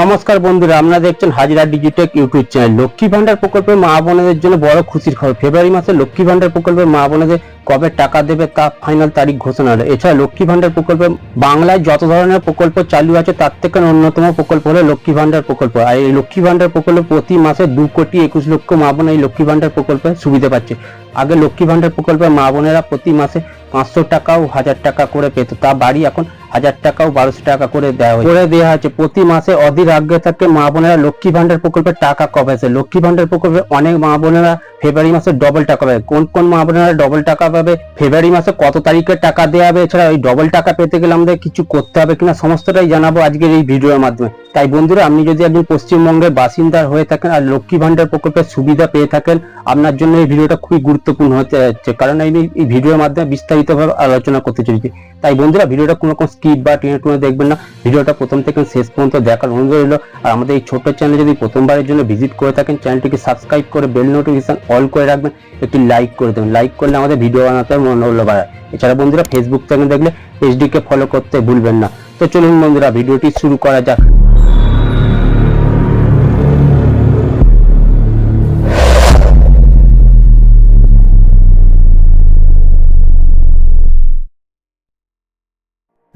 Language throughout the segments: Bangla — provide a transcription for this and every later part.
নমস্কার বন্ধুরা, আপনারা দেখছেন Hajira Digitech YouTube channel. Lakshmi Bhandar প্রকল্পে মা বোনেদের জন্য বড় খুশির খবর। ফেব্রুয়ারি মাসে লক্ষ্মী ভান্ডার প্রকল্পে মা বোনেদের কবে টাকা দেবে তা ফাইনাল তারিখ ঘোষণা হলো। এছাড়া লক্ষ্মী ভান্ডার প্রকল্পে বাংলায় যত ধরনের প্রকল্প চালু আছে, তার থেকে অন্যতম প্রকল্প হলো লক্ষ্মী ভান্ডার প্রকল্প। আর এই লক্ষ্মী ভান্ডার প্রকল্প প্রতি মাসে দু কোটি একুশ লক্ষ মা বোন এই লক্ষ্মী ভান্ডার প্রকল্পে সুবিধা পাচ্ছে। আগে লক্ষ্মী ভান্ডার প্রকল্পে মা বোনেরা প্রতি মাসে পাঁচশো টাকা ও হাজার টাকা করে পেত। তা বাড়ি এখন হাজার টাকা ও বারোশো টাকা করে দেওয়া হয়েছে। করে দেওয়া হচ্ছে প্রতি মাসে অধীর আগ্রহে থাকে মা বোনেরা লক্ষ্মী ভান্ডার প্রকল্পের টাকা কবে আছে লক্ষ্মী ভান্ডার প্রকল্পে অনেক মা বোনেরা ফেব্রুয়ারি মাসে ডবল টাকা পাবে। কোন কোন মা বোনেরা ডবল টাকা পাবে? ফেব্রুয়ারি মাসে কত তারিখে টাকা দেওয়া হবে? এছাড়া ওই ডবল টাকা পেতে গেলে আমাদের কিছু করতে হবে কিনা সমস্তটাই জানাব আজকের এই ভিডিওর মাধ্যমে। তাই বন্ধুরা, আপনি যদি একজন পশ্চিমবঙ্গের বাসিন্দা হয়ে থাকেন আর লক্ষ্মী ভান্ডার প্রকল্পের সুবিধা পেয়ে থাকেন, আপনার জন্য এই ভিডিওটা খুবই গুরুত্বপূর্ণ হতে যাচ্ছে। কারণ আমি এই ভিডিওর মাধ্যমে বিস্তারিতভাবে আলোচনা করতে চলেছি। তাই বন্ধুরা, ভিডিওটা কোনো রকম স্কিপ বা টেনে টুনে দেখবেন না। ভিডিওটা প্রথম থেকে শেষ পর্যন্ত দেখার অনুরোধ রইল। আর আমাদের এই ছোট্ট চ্যানেল যদি প্রথমবারের জন্য ভিজিট করে থাকেন চ্যানেলটিকে সাবস্ক্রাইব করে বেল নোটিফিকেশন অল করে রাখবেন। একটি লাইক করে দেবেন। লাইক করলে আমাদের ভিডিও বানাতে মনোবল বাড়ায়। এছাড়া বন্ধুরা ফেসবুক থেকে দেখলে এইচডি কে ফলো করতে ভুলবেন না। তো চলুন বন্ধুরা, ভিডিওটি শুরু করা যাক।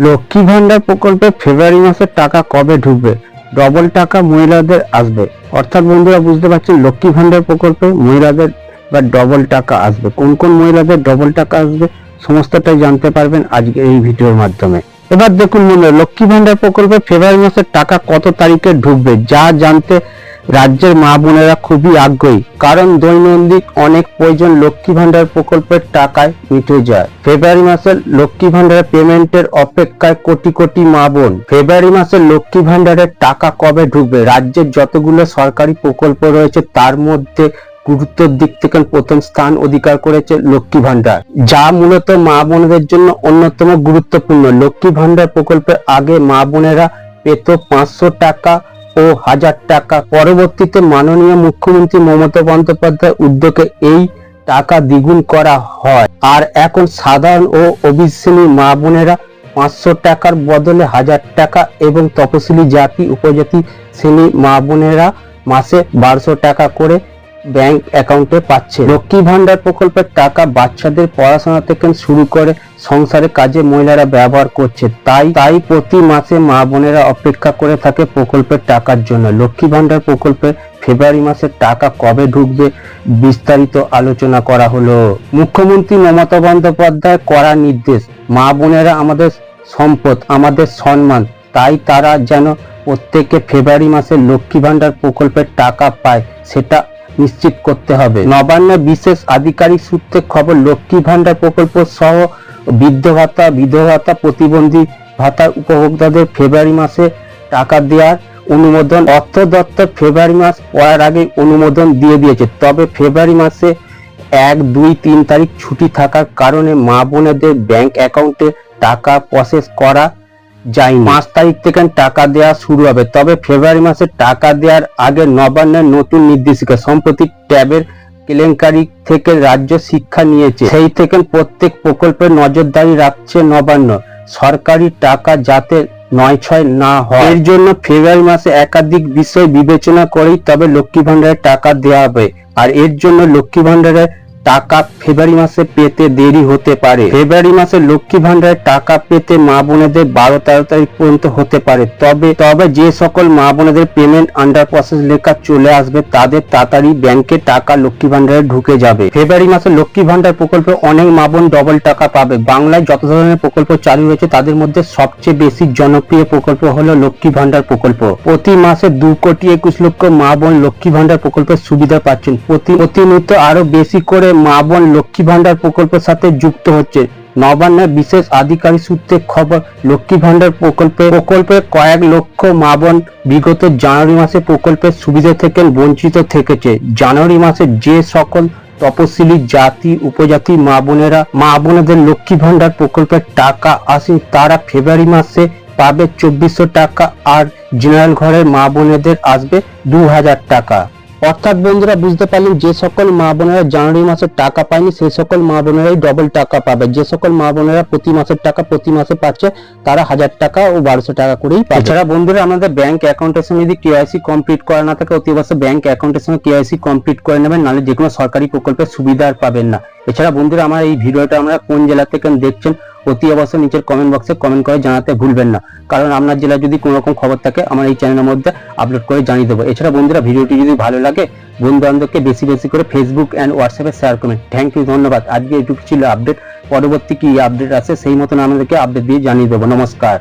লক্ষ্মী ভান্ডার প্রকল্পে ফেব্রুয়ারি মাসের টাকা কবে ঢুকবে? ডবল টাকা মহিলাদের আসবে। অর্থাৎ বন্ধুরা, বুঝতে পারছেন লক্ষ্মী ভান্ডার প্রকল্পে মহিলাদের বা ডবল টাকা আসবে। কোন কোন মহিলাদের ডবল টাকা আসবে, সমস্তটাই জানতে পারবেন আজকে এই ভিডিওর মাধ্যমে। এবার দেখুন বন্ধুরা, লক্ষ্মী ভান্ডার প্রকল্পে ফেব্রুয়ারি মাসের টাকা কত তারিখে ঢুকবে, যা জানতে রাজ্যের মা বোনেরা খুবই আগ্রহী। কারণ দৈনন্দিন অনেক প্রয়োজন লক্ষ্মী ভান্ডার প্রকল্পের টাকায় মিটে যায়। ফেব্রুয়ারি মাসের লক্ষ্মী ভান্ডারের পেমেন্টের অপেক্ষায় কোটি কোটি মা বোন। ফেব্রুয়ারি মাসের লক্ষ্মী ভান্ডারের টাকা কবে ঢুকবে? রাজ্যের যতগুলো সরকারি প্রকল্প রয়েছে, তার মধ্যে গুরুত্বের দিক থেকে প্রথম স্থান অধিকার করেছে লক্ষ্মী ভান্ডার যা মূলত মা বোনদের জন্য অন্যতম গুরুত্বপূর্ণ। লক্ষ্মী ভান্ডার প্রকল্পে আগে মা বোনেরা পেত পাঁচশো টাকা ও হাজার টাকা। পরবর্তীতে মাননীয় মুখ্যমন্ত্রী মমতা বন্দ্যোপাধ্যায় উদ্যোগে এই টাকা দ্বিগুণ করা হয়। আর এখন সাধারণ ও অবিশ্রেণী মা বোনেরা পাঁচশো টাকার বদলে হাজার টাকা এবং তপশিলি জাতি, উপজাতি শ্রেণি মা বোনেরা মাসে বারোশো টাকা করে ব্যাংক অ্যাকাউন্টে পাচ্ছে লক্ষ্মী ভান্ডার প্রকল্পের টাকা বাচ্চাদের পড়াশোনা থেকে শুরু করে সংসারের কাজে মহিলারা ব্যবহার করছে। তাই তাই প্রতি মাসে মা বোনেরা অপেক্ষা করে থাকে প্রকল্পের টাকার জন্য। লক্ষ্মী ভান্ডার প্রকল্পে ফেব্রুয়ারি মাসে টাকা কবে ঢুকবে বিস্তারিত আলোচনা করা হলো। মুখ্যমন্ত্রী মমতা বন্দ্যোপাধ্যায় করা নির্দেশ, মা বোনেরা আমাদের সম্পদ, আমাদের সম্মান, তাই তারা যেন প্রত্যেকে ফেব্রুয়ারি মাসে লক্ষ্মী ভান্ডার প্রকল্পের টাকা পায়, সেটা নিশ্চিত করতে হবে। নবান্ন বিশেষ আধিকারিক সূত্রে খবর, লক্ষ্মী ভান্ডার প্রকল্প সহ বৃদ্ধ ভাতা বিধবা ভাতা প্রতিবন্ধী ভাতার উপভোক্তাদের ফেব্রুয়ারি মাসে টাকা দেওয়ার অনুমোদন। অর্থ দপ্তর ফেব্রুয়ারি মাস পড়ার আগে অনুমোদন দিয়ে দিয়েছে। তবে ফেব্রুয়ারি মাসে এক, দুই, তিন তারিখ ছুটি থাকার কারণে মা বোনেদের ব্যাংক অ্যাকাউন্টে টাকা প্রসেস করা যায়নি। পাঁচ তারিখ থেকে টাকা দেওয়া শুরু হবে। তবে ফেব্রুয়ারি মাসে টাকা দেওয়ার আগে নবান্নের নতুন নির্দেশিকা, সম্প্রতি ট্যাবের কেলেঙ্কারি থেকে রাজ্য শিক্ষা নিয়েছে। সেই থেকে প্রত্যেক প্রকল্পে নজরদারি রাখছে নবান্ন। সরকারি টাকা যাতে নয় ছয় না হয়। এর জন্য ফেব্রুয়ারি মাসে একাধিক বিষয় বিবেচনা করেই তবে লক্ষ্মী ভান্ডারের টাকা দেওয়া হবে। আর এর জন্য লক্ষ্মী ভান্ডারের টাকা ফেব্রুয়ারি মাসে পেতে দেরি হতে পারে। ফেব্রুয়ারি মাসে লক্ষ্মী ভান্ডারের টাকা পেতে মা বোনেদের বারো তেরো তারিখ পর্যন্ত হতে পারে। তবে তবে যে সকল মা বোনেদের পেমেন্ট আন্ডার প্রসেস লেখা চলে আসবে, তাদের তাড়াতাড়ি ব্যাংকে টাকা লক্ষ্মী ভান্ডারে ঢুকে যাবে। ফেব্রুয়ারি মাসে লক্ষ্মী ভান্ডার প্রকল্পে অনেক মা বোন ডবল টাকা পাবে। বাংলায় যত ধরনের প্রকল্প চালু হয়েছে, তাদের মধ্যে সবচেয়ে বেশি জনপ্রিয় প্রকল্প হলো লক্ষ্মী ভান্ডার প্রকল্প। প্রতি মাসে দু কোটি একুশ লক্ষ মা বোন লক্ষ্মী ভান্ডার প্রকল্পের সুবিধা পাচ্ছেন। প্রতি, প্রতিনিয়ত আরও বেশি করে মা বোন লক্ষ্মী ভান্ডার প্রকল্পের সাথে যুক্ত হচ্ছে। নবান্নের বিশেষ আধিকারিক সূত্রে খবর, লক্ষ্মী ভান্ডার প্রকল্পে প্রকল্পে কয়েক লক্ষ মা বোন বিগত জানুয়ারি মাসে প্রকল্পের সুবিধা থেকে বঞ্চিত থেকেছে। জানুয়ারি মাসে যে সকল তপশিলি জাতি, উপজাতি মা বোনেরা, মা বোনেদের লক্ষ্মী ভান্ডার প্রকল্পের টাকা আসে তারা ফেব্রুয়ারি মাসে পাবে চব্বিশশো টাকা আর জেনারেল ঘরের মা বোনেদের আসবে দু হাজার টাকা। অর্থাৎ বন্ধুরা, বুঝতে পারলেন যে সকল মা বোনেরা জানুয়ারি মাসের টাকা পায়নি, সেই সকল মা বোনেরাই ডবল টাকা পাবে। যে সকল মা বোনেরা প্রতি মাসের টাকা প্রতি মাসে পাচ্ছে, তারা হাজার টাকা ও বারোশো টাকা করেই পাবে। এছাড়া বন্ধুরা, আমাদের ব্যাংক অ্যাকাউন্টের সঙ্গে যদি কেওয়াইসি কমপ্লিট করা না থাকে, অতি অবশ্যই ব্যাংক অ্যাকাউন্টের সঙ্গে কেওয়াইসি কমপ্লিট করে নেবেন, নাহলে যে কোনো সরকারি প্রকল্পের সুবিধা আর পাবেন না। এছাড়া বন্ধুরা আমার এই ভিডিওটা আমরা কোন জেলা থেকে দেখছেন, অতি অবশ্যই নিচের কমেন্ট বক্সে কমেন্ট করে জানাতে ভুলবেন না। কারণ আপনার জেলায় যদি কোনো রকম খবর থাকে, আমার এই চ্যানেলের মধ্যে আপলোড করে জানিয়ে দেবো। এছাড়া বন্ধুরা ভিডিওটি যদি ভালো লাগে বন্ধু বান্ধবকে বেশি বেশি করে ফেসবুক অ্যান্ড হোয়াটসঅ্যাপে শেয়ার করবেন। থ্যাংক ইউ ধন্যবাদ। আজকে এটুকু ছিল আপডেট পরবর্তী কি আপডেট আছে সেই মতন আমাদেরকে আপডেট দিয়ে জানিয়ে দেবো। নমস্কার।